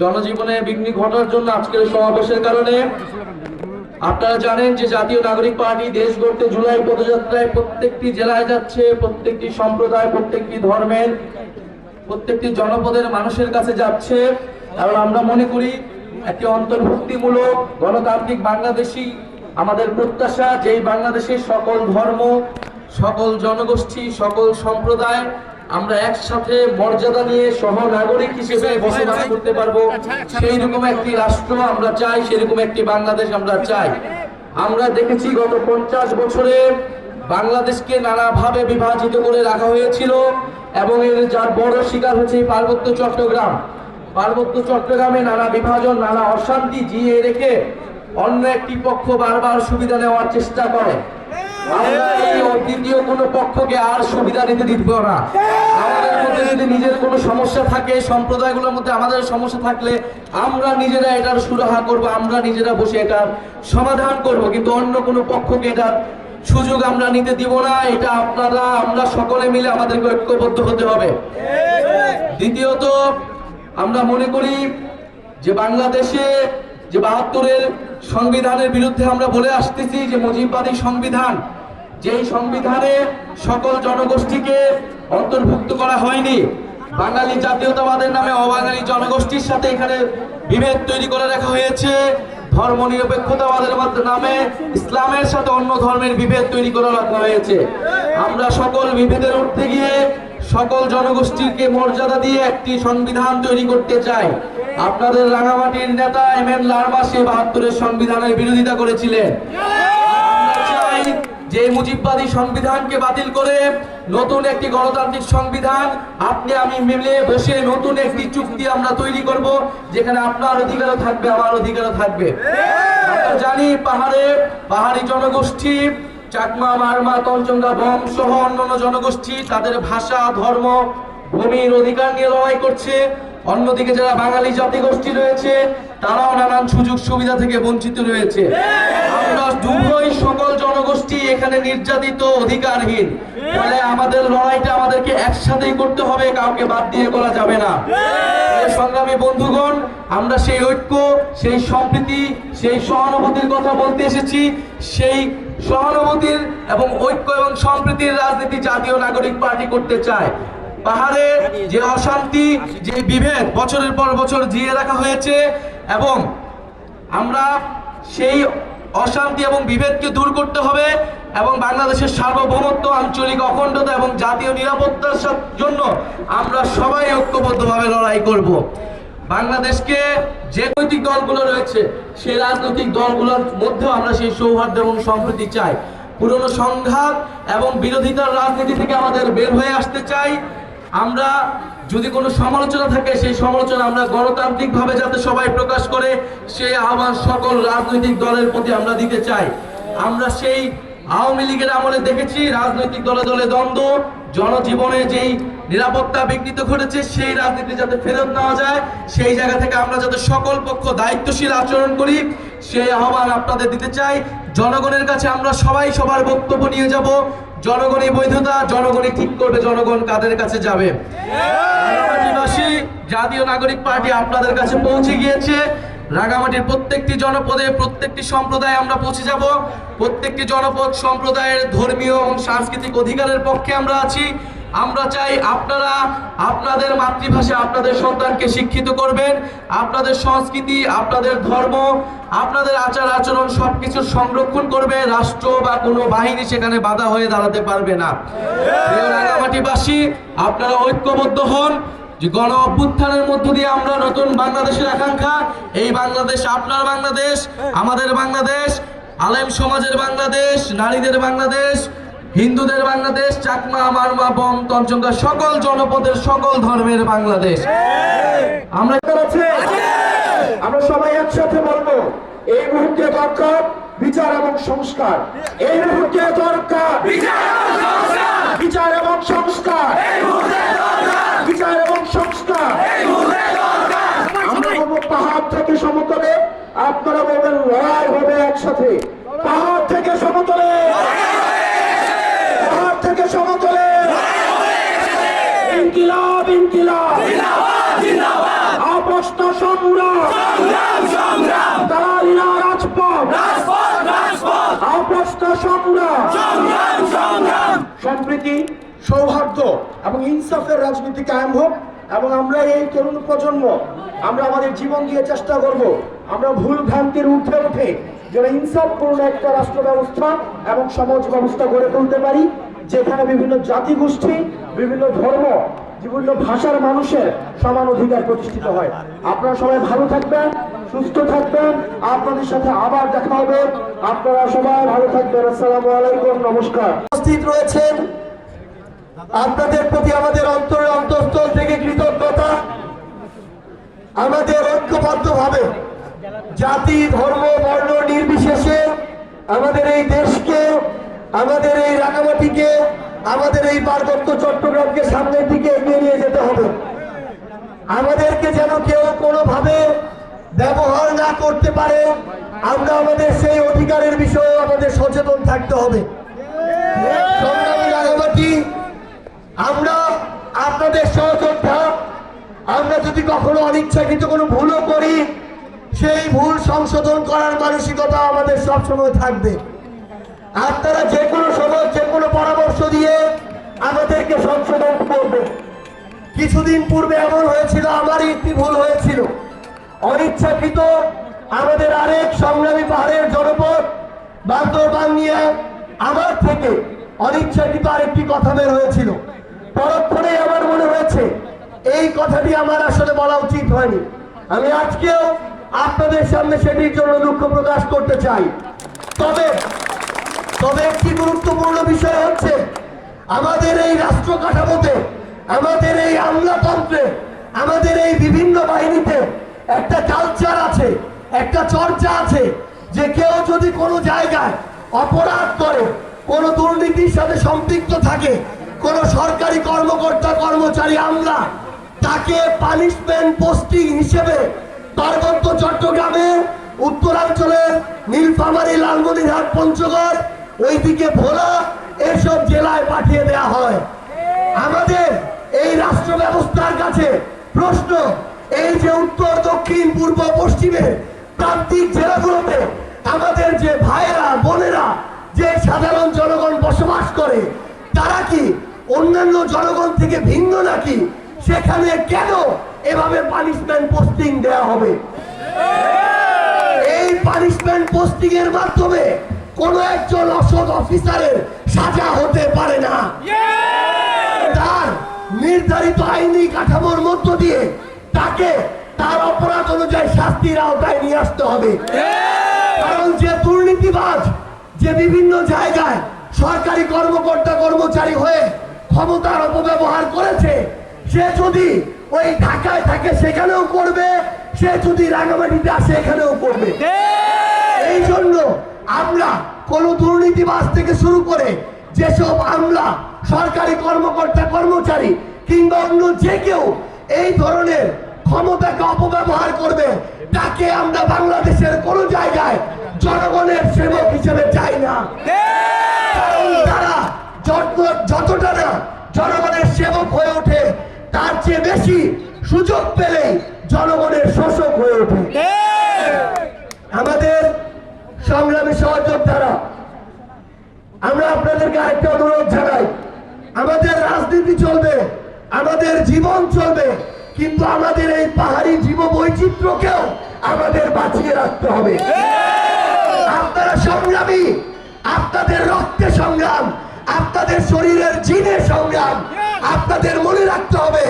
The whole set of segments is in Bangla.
জনজীবনে বিঘ্নি ঘটার জন্য আজকের সমাবেশের কারণে আপনারা জানেন যে জাতীয় নাগরিক পার্টি দেশ গড়তে জুলাই পদযাত্রায় প্রত্যেকটি জেলায় যাচ্ছে, প্রত্যেকটি সম্প্রদায়, প্রত্যেকটি ধর্মের, প্রত্যেকটি জনপদের মানুষের কাছে যাচ্ছে। এবং আমরা মনে করি একটি অন্তর্ভুক্তিমূলক, গণতান্ত্রিক বাংলাদেশী আমাদের প্রত্যাশা। যেই বাংলাদেশের সকল ধর্ম, সকল জনগোষ্ঠী, সকল সম্প্রদায় আমরা একসাথে মর্যাদা নিয়ে সহ নাগরিক হিসেবে বসবাস করতে পারব। সেই রকম একটি রাষ্ট্র আমরা চাই সেরকম একটি বাংলাদেশ আমরা চাই। আমরা দেখেছি গত পঞ্চাশ বছরে বাংলাদেশকে নানাভাবে বিভাজিত করে রাখা হয়েছিল এবং এর যার বড় শিকার হচ্ছে পার্বত্য চট্টগ্রাম। পার্বত্য চট্টগ্রামে নানা বিভাজন নানা অশান্তি জিয়ে রেখে অন্য একটি পক্ষ বারবার সুবিধা নেওয়ার চেষ্টা করে। দ্বিতীয় কোনো পক্ষকে আর সুবিধা নিতে দিব না। আমাদের মধ্যে যদি নিজের কোনো সমস্যা থাকে সম্প্রদায়গুলোর মধ্যে আমাদের সমস্যা থাকলে আমরা নিজেরা এটার সুরাহা করব, আমরা নিজেরা বসে এটার সমাধান করব। কিন্তু অন্য কোনো পক্ষকে এটার সুযোগ আমরা নিতে দিব না, এটা আপনারা, আমরা সকলে মিলে আমাদেরকে ঐক্যবদ্ধ হতে হবে। দ্বিতীয়ত, আমরা মনে করি যে বাংলাদেশে যে বাহাত্তরের সংবিধানের বিরুদ্ধে আমরা বলে আসতেছি যে মুজিববাদী সংবিধান যেই সংবিধানে সকল জনগোষ্ঠীকে অন্তর্ভুক্ত করা হয়নি, বাঙালি জাতীয়তাবাদের নামে অবাঙালি জনগোষ্ঠীর সাথে এখানে বিভেদ তৈরি করে রাখা হয়েছে ধর্ম নিরপেক্ষতাবাদের নামে ইসলামের সাথে অন্য ধর্মের বিভেদ তৈরি করে রাখা হয়েছে। আমরা সকল বিভেদের উঠতে গিয়ে সকল জনগোষ্ঠীকে মর্যাদা দিয়ে একটি সংবিধান তৈরি করতে চাই। আপনাদের রাঙামাটির নেতা এম এন লারমা সে বাহাত্তরের সংবিধানের বিরোধিতা করেছিলেন। যে মুজিববাদী সংবিধানকে বাতিল করে নতুন একটি গণতান্ত্রিক সংবিধান, আপনি আমি মিলে বসে নতুন একটি চুক্তি আমরা তৈরি করব, যেখানে আপনার অধিকারও থাকবে, আমার অধিকারও থাকবে। জানি পাহাড়ে পাহাড়ি জনগোষ্ঠী, চাকমা, মারমা তঞ্চঙ্গা বম সহ অন্যান্য জনগোষ্ঠী, তাদের ভাষা, ধর্ম, ভূমির অধিকার নিয়ে লড়াই করছে। অন্যদিকে যারা বাঙালি জাতিগোষ্ঠী রয়েছে, তারাও নানান সুযোগ সুবিধা থেকে বঞ্চিত রয়েছে। আমরা দুই সকল এখানে নির্যাতিত অধিকারহীন। ফলে আমাদের লড়াইটা আমাদেরকে একসাথেই করতে হবে, কাউকে বাদ দিয়ে করা যাবে না। সংগ্রামী বন্ধুগণ, আমরা সেই ঐক্য, সেই সম্প্রীতি, সেই সহানুভূতির কথা বলতে এসেছি। সেই সহানুভূতির এবং ঐক্য এবং সম্প্রীতির রাজনীতি জাতীয় নাগরিক পার্টি করতে চায়। পাহাড়ে যে অশান্তি, যে বিভেদ বছরের পর বছর জিয়ে রাখা হয়েছে এবং আমরা সেই অশান্তি এবং বিভেদকে দূর করতে হবে এবং বাংলাদেশের সার্বভৌমত্ব, আঞ্চলিক অখণ্ডতা এবং জাতীয় নিরাপত্তার জন্য আমরা সবাই ঐক্যবদ্ধভাবে লড়াই করব। বাংলাদেশকে যে রাজনৈতিক দলগুলো রয়েছে, সেই রাজনৈতিক দলগুলোর মধ্যেও আমরা সেই সৌহার্দ্য এবং সম্প্রীতি চাই। পুরনো সংঘাত এবং বিরোধিতার রাজনীতি থেকে আমাদের বের হয়ে আসতে চাই। আমরা যদি কোনো সমালোচনা থাকে, সেই সমালোচনা আমরা গণতান্ত্রিকভাবে যাতে সবাই প্রকাশ করে, সেই আহ্বান সকল রাজনৈতিক দলের প্রতি আমরা দিতে চাই। আমরা সেই আওয়ামী লীগের আমলে দেখেছি রাজনৈতিক দলে দলে দ্বন্দ্ব জনজীবনে যেই নিরাপত্তা বিঘ্নিত ঘটেছে সেই রাজনীতি যাতে ফেরত নেওয়া যায় সেই জায়গা থেকে আমরা যাতে সকল পক্ষ দায়িত্বশীল আচরণ করি সেই আহ্বান আপনাদের দিতে চাই। জনগণের কাছে আমরা সবাই সবার বক্তব্য নিয়ে যাব। জনগণই বৈধতা জনগণই ঠিক করবে জনগণ কাদের কাছে যাবে? জাতীয় নাগরিক পার্টি আপনাদের কাছে পৌঁছে গিয়েছে। রাঙামাটির প্রত্যেকটি জনপদে, প্রত্যেকটি সম্প্রদায়ে আমরা পৌঁছে যাব। প্রত্যেকটি জনপদ সম্প্রদায়ের ধর্মীয় এবং সাংস্কৃতিক অধিকারের পক্ষে আমরা আছি। আমরা চাই আপনারা আপনাদের মাতৃভাষা, আপনাদের সন্তানকে শিক্ষিত করবেন। আপনাদের সংস্কৃতি, আপনাদের ধর্ম, আপনাদের আচার আচরণ সবকিছু সংরক্ষণ করবে। রাষ্ট্র বা কোনো বাহিনী সেখানে বাধা হয়ে দাঁড়াতে পারবে না। রাঙামাটিবাসী, আপনারা ঐক্যবদ্ধ হন। যে গণ অভ্যুত্থানের মধ্য দিয়ে আমরা নতুন বাংলাদেশের আকাঙ্ক্ষা এই বাংলাদেশ আপনার বাংলাদেশ আমাদের বাংলাদেশ আলেম সমাজের বাংলাদেশ নারীদের বাংলাদেশ হিন্দুদের বাংলাদেশ চাকমা মারমা বম তঞ্চঙ্গা সকল জনপদের সকল ধর্মের বাংলাদেশ। আমরা আমরা সবাই একসাথে বলব এই মুহূর্তে দরকার বিচার এবং সংস্কার। এই মুহূর্তে দরকার বিচার এবং সংস্কার বিচার এবং সংস্কার আমরা বলব পাহাড় থেকে সমতলে আপনারা বলবেন লড়াই হবে একসাথে। পাহাড় থেকে সমতলে। পাহাড় থেকে সমতলে। ইনকিলাব ইনকিলাব। সংগ্রাম। রাজপথ। সংগ্রাম। সম্প্রীতি সৌহার্দ্য এবং ইনসাফের রাজনীতি কায়েম হোক। এবং আমরা এই তরুণ প্রজন্ম, আমরা আমাদের জীবন দিয়ে চেষ্টা করব, আমরা ভুল ভ্রান্তির ঊর্ধ্বে উঠে যেন ইনসাফপূর্ণ একটা রাষ্ট্র ব্যবস্থা এবং সমাজ ব্যবস্থা গড়ে তুলতে পারি, যেখানে বিভিন্ন জাতিগোষ্ঠী, বিভিন্ন ধর্ম, বিভিন্ন ভাষার মানুষের সমান অধিকার প্রতিষ্ঠিত হয়। আপনারা সবাই ভালো থাকবেন, সুস্থ থাকবেন। আপনাদের সাথে আবার দেখা হবে। আপনারা সবাই ভালো থাকবেন। আসসালামু আলাইকুম। নমস্কার। উপস্থিত রয়েছেন। আপনাদের প্রতি আমাদের অন্তরের আমাদের ঐক্যবদ্ধভাবে জাতি, ধর্ম, বর্ণ নির্বিশেষে আমাদের এই দেশকে, আমাদের এই রাঙামাটিকে, আমাদের এই পার্বত্য চট্টগ্রামকে সামনের দিকে এগিয়ে নিয়ে যেতে হবে। আমাদেরকে যেন কেউ কোনোভাবে ব্যবহার না করতে পারে, আমরা আমাদের সেই অধিকারের বিষয়ে আমাদের সচেতন থাকতে হবে। আমরা আপনাদের সহযোদ্ধা আমরা যদি কখনো অনিচ্ছাকৃত কোনো ভুলও করি, সেই ভুল সংশোধন করার মানসিকতা আমাদের সবসময় থাকবে। আপনারা যে কোনো সময়, যে কোনো পরামর্শ দিয়ে আমাদেরকে সংশোধন করবে। কিছুদিন পূর্বে এমন হয়েছিল, আমারই একটি ভুল হয়েছিল। অনিচ্ছাকৃত আমাদের আরেক সংগ্রামী পাহাড়ের জনপদ বান্দরবান নিয়ে আমার থেকে অনিচ্ছাকৃত আরেকটি কথা বের হয়েছিল। পরক্ষণে আমার মনে হয়েছে এই কথাটি আমার আসলে বলা উচিত হয়নি। আমি আজকেও আপনাদের সামনে সেটির জন্য দুঃখ প্রকাশ করতে চাই। তবে তবে একটি গুরুত্বপূর্ণ বিষয় হচ্ছে, আমাদের এই রাষ্ট্র কাঠামোতে, আমাদের এই আমলাতন্ত্রে, আমাদের এই বিভিন্ন বাহিনীতে একটা কালচার আছে, একটা চর্চা আছে, যে কেউ যদি কোনো জায়গায় অপরাধ করে, কোনো দুর্নীতির সাথে সম্পৃক্ত থাকে, কোনো সরকারি কর্মকর্তা, কর্মচারী, আমলা তাকে পানিশমেন্ট পোস্টিং হিসেবে পার্বত্য চট্টগ্রামে, উত্তরাঞ্চলের নীলফামারী, লালমনিরহাট, পঞ্চগড়, ওইদিকে ভোলা এসব জেলায় পাঠিয়ে দেয়া হয়। আমাদের এই রাষ্ট্র ব্যবস্থার কাছে প্রশ্ন, এই যে উত্তর, দক্ষিণ, পূর্ব, পশ্চিমে প্রান্তিক জেলাগুলোতে আমাদের যে ভাইয়েরা, বোনেরা, যে সাধারণ জনগণ বসবাস করে, তারা কি অন্যান্য জনগণ থেকে ভিন্ন নাকি সেখানে কেন এভাবে পানিশমেন্ট পোস্টিং দেয়া হবে? এই পানিশমেন্ট পোস্টিং এর মাধ্যমে কোন একজন অসৎ অফিসারের সাজা হতে পারে না। তার নির্ধারিত আইনি কাঠামোর মধ্য দিয়ে তাকে তার অপরাধ অনুযায়ী শাস্তির আওতায় নিয়ে আসতে হবে। কারণ যে দুর্নীতিবাজ, যে বিভিন্ন জায়গায় সরকারি কর্মকর্তা কর্মচারী হয়ে ক্ষমতার অপব্যবহার করেছে সে যদি ওই ঢাকায় থাকে সেখানেও করবে। সে যদি রাঙামাটিতে আসে এখানেও করবে। এই জন্য আমরা কোন দুর্নীতিবাজ থেকে শুরু করে যেসব আমলা সরকারি কর্মকর্তা কর্মচারী কিংবা অন্য যে কেউ এই ধরনের ক্ষমতাকে অপব্যবহার করবে তাকে আমরা বাংলাদেশের কোন জায়গায় জনগণের সেবক হিসেবে চাই না কারণ তারা যত- যতটা না জনগণের সেবক হয়ে ওঠে তার চেয়ে বেশি সুযোগ পেলে জনগণের শোষক হয়ে ওঠে। আমাদের সংগ্রামী সহযোদ্ধারা আমরা আপনাদেরকে আরেকটা অনুরোধ জানাই। আমাদের রাজনীতি চলবে আমাদের জীবন চলবে কিন্তু আমাদের এই পাহাড়ি জীব বৈচিত্র্যকেও আমাদের বাঁচিয়ে রাখতে হবে। আপনারা সংগ্রামী আপনাদের রক্তে সংগ্রাম আপনাদের শরীরের জিনের সংগ্রাম আপনাদের মনে রাখতে হবে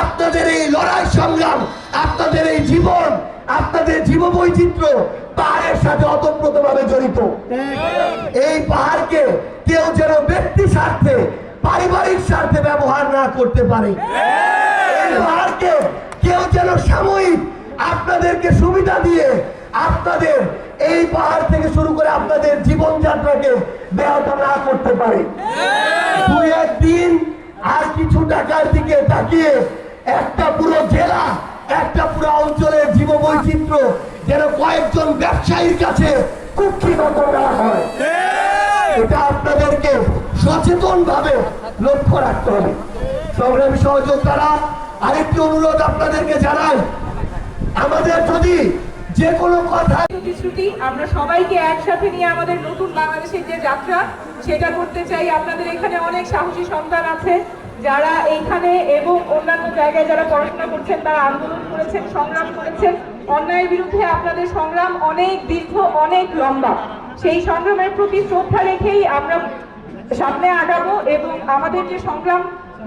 আপনাদের এই লড়াই সংগ্রাম, আপনাদের এই জীবন, আপনাদের জীব বৈচিত্র্য পাহাড়ের সাথে অতপ্রতভাবে জড়িত। এই পাহাড়কে কেউ যেন ব্যক্তি স্বার্থে, পারিবারিক স্বার্থে ব্যবহার না করতে পারে। এই পাহাড়কে কেউ যেন সাময়িক আপনাদেরকে সুবিধা দিয়ে আপনাদের এই পাহাড় থেকে শুরু করে আপনাদের জীবনযাত্রাকে ব্যাহত না করতে পারে। দুই একদিন আর কিছু টাকার দিকে তাকিয়ে একটা পুরো জেলা একটা পুরো অঞ্চলের জীব বৈচিত্র্য যেন কয়েকজন ব্যবসায়ীর কাছে কুক্ষিগত না হয়। এটা আপনাদেরকে সচেতন ভাবে লক্ষ্য রাখতে হবে। সংগ্রামী সহযোদ্ধারা আরেকটি অনুরোধ আপনাদেরকে জানাই। আমাদের যদি যে কোনো কথা প্রতিশ্রুতি আমরা সবাইকে একসাথে নিয়ে আমাদের নতুন বাংলাদেশের যে যাত্রা, সেটা করতে চাই। আপনাদের এখানে অনেক সাহসী সন্তান আছে, যারা এইখানে এবং অন্যান্য জায়গায় যারা পড়াশোনা করছেন, তারা আন্দোলন করেছেন, সংগ্রাম করেছেন। অন্যায়ের বিরুদ্ধে আপনাদের সংগ্রাম অনেক দীর্ঘ, অনেক লম্বা। সেই সংগ্রামের প্রতি শ্রদ্ধা রেখেই আমরা সামনে আগাবো এবং আমাদের যে সংগ্রাম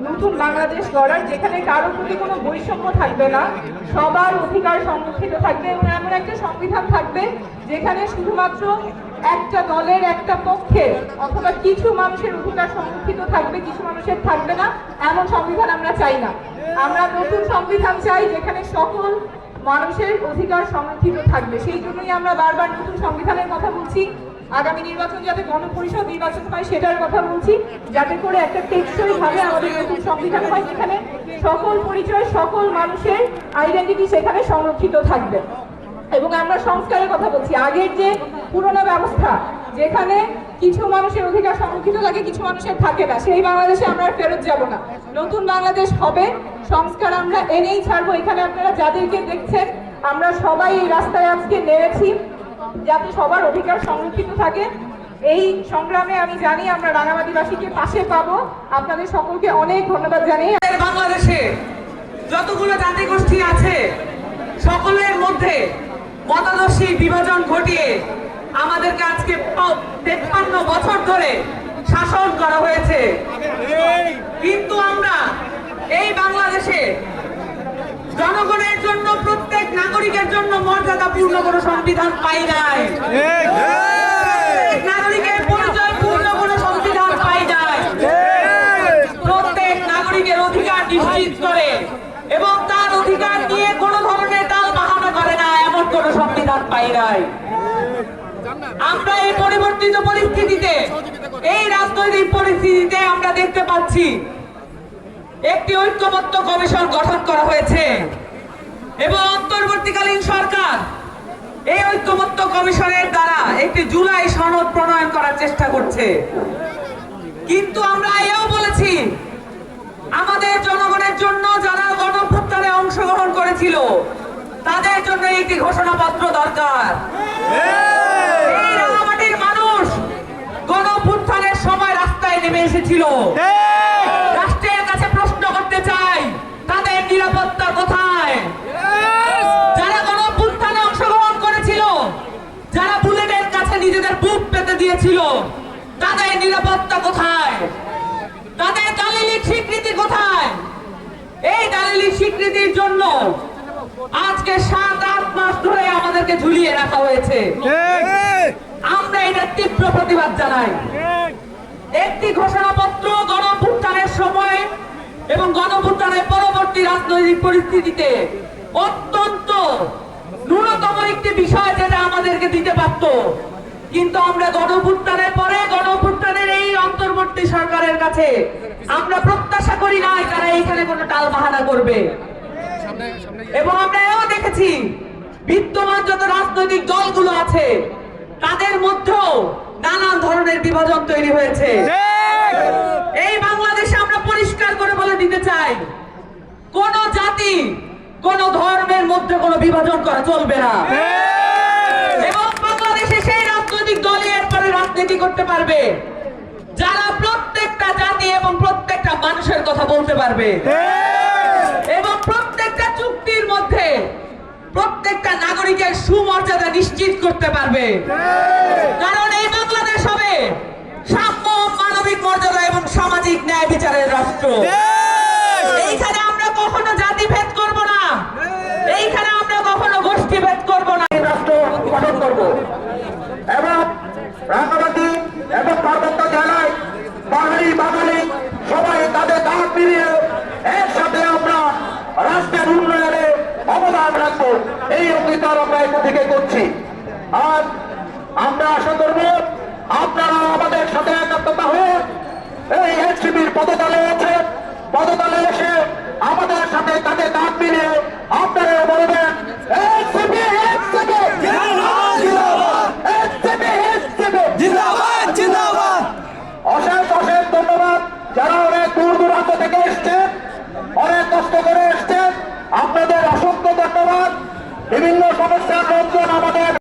নতুন বাংলাদেশ গড়ার যেখানে কারোর প্রতি কোনো বৈষম্য থাকবে না, সবার অধিকার সংরক্ষিত থাকবে এবং এমন একটা সংবিধান থাকবে যেখানে শুধুমাত্র একটা দলের, একটা পক্ষে অথবা কিছু মানুষের অধিকার সংরক্ষিত থাকবে, কিছু মানুষের থাকবে না, এমন সংবিধান আমরা চাই না। আমরা নতুন সংবিধান চাই যেখানে সকল মানুষের অধিকার সংরক্ষিত থাকবে। সেই জন্যই আমরা বারবার নতুন সংবিধানের কথা বলছি। আগামী নির্বাচন যাতে গণপরিষদ নির্বাচন হয়, সেটার কথা বলছি। যাতে করে একটা টেকসই ভাবে আমাদের নতুন সংবিধান হয়, যেখানে সকল পরিচয়, সকল মানুষের আইডেন্টিটি সেখানে সংরক্ষিত থাকবে। এবং আমরা সংস্কারের কথা বলছি। আগের যে পুরোনো ব্যবস্থা, যেখানে কিছু মানুষের অধিকার সংরক্ষিত থাকে, কিছু মানুষের থাকে না, সেই বাংলাদেশে আমরা ফেরত যাব না। নতুন বাংলাদেশ হবে, সংস্কার আমরা এনেই ছাড়বো। এখানে আপনারা যাদেরকে দেখছেন, আমরা সবাই এই রাস্তায় আজকে নেমেছি। যাতে সবার অধিকার সংরক্ষিত থাকে এই সংগ্রামে আমি জানি আমরা রাঙামাটিবাসীকে পাশে পাবো। আপনাদের সকলকে অনেক ধন্যবাদ জানিয়ে বাংলাদেশে যতগুলো জাতিগোষ্ঠী আছে, সকলের মধ্যে মতাদর্শী বিভাজন ঘটিয়ে আমাদেরকে আজকে তেপ্পান্ন বছর ধরে শাসন করা হয়েছে। কিন্তু আমরা এই বাংলাদেশে জনগণের জন্য, প্রত্যেক নাগরিকের জন্য মর্যাদাপূর্ণ কোনো সংবিধান পাই নাই নাগরিকের পরিচয়পূর্ণ কোনো সংবিধান পাই নাই প্রত্যেক নাগরিকের অধিকার নিশ্চিত করে এবং তার অধিকার নিয়ে কোনো ধরনের টাল বাহানা করে না এমন কোন সংবিধান পাই নাই। আমরা এই পরিবর্তিত পরিস্থিতিতে এই রাজনৈতিক পরিস্থিতিতে আমরা দেখতে পাচ্ছি একটি ঐক্যমত্য কমিশন গঠন করা হয়েছে এবং অন্তর্বর্তীকালীন সরকার ঐক্যমত্য কমিশনের দ্বারা একটি জুলাই সনদ প্রণয়ন করার চেষ্টা করছে। কিন্তু আমরা এও বলেছি আমাদের জনগণের জন্য যারা গণভ্যুত্থানে অংশগ্রহণ করেছিল তাদের জন্য একটি ঘোষণাপত্র দরকার। এই রাঙামাটির মানুষ গণভ্যুত্থানের সময় রাস্তায় নেমে এসেছিল। রাষ্ট্রের কাছে প্রশ্ন করতে চাই তাদের নিরাপত্তা কোথায় নিরাপত্তা কোথায়? তাদের দালিলিক স্বীকৃতি কোথায়? এই দালিলিক স্বীকৃতির জন্য আজকে সাত, আট মাস ধরে আমাদেরকে ঝুলিয়ে রাখা হয়েছে। আমরা এটা তীব্র প্রতিবাদ জানাই। একটি ঘোষণাপত্র গণভুত্থানের সময় এবং গণভুত্থানের পরবর্তী রাজনৈতিক পরিস্থিতিতে অত্যন্ত ন্যূনতম একটি বিষয় যেটা আমাদেরকে দিতে পারত। কিন্তু আমরা গণভুত্থানের পরে গণভুত্থানের এই অন্তর্বর্তী সরকারের কাছে আমরা প্রত্যাশা করি নাই তারা এইখানে কোনো টাল বাহানা করবে। এবং আমরা এও দেখেছি বিদ্যমান যত রাজনৈতিক দলগুলো আছে তাদের মধ্যেও নানান ধরনের বিভাজন তৈরি হয়েছে। এই বাংলাদেশে আমরা পরিষ্কার করে বলে দিতে চাই কোন জাতি কোন ধর্মের মধ্যে কোনো বিভাজন করা চলবে না। এবং বাংলাদেশে সেই রাজনৈতিক দলই এরপরে রাজনীতি করতে পারবে। যারা প্রত্যেকটা জাতি এবং প্রত্যেকটা মানুষের কথা বলতে পারবে। এবং প্রত্যেকটা চুক্তির মধ্যে প্রত্যেকটা নাগরিকের সুমর্যাদা নিশ্চিত করতে পারবে। কারণ এই বাংলাদেশ হবে সাম্য মানবিক মর্যাদা এবং সামাজিক ন্যায় বিচারের রাষ্ট্র। এইখানে আমরা কখনো জাতি ভেদ করব না। এইখানে আমরা কখনো গোষ্ঠী ভেদ করব না। এই রাষ্ট্র গঠন করব। এবং এবং পার্বত্য জেলায় বাঙালি বাঙালি সবাই তাদের দাঁত মিলিয়ে একসাথে আমরা রাষ্ট্রের উন্নয়নে অবদান রাখব। এই অঙ্গীকার আমরা এখান থেকে করছি। আর আমরা আশা করব লোকজন আমাদের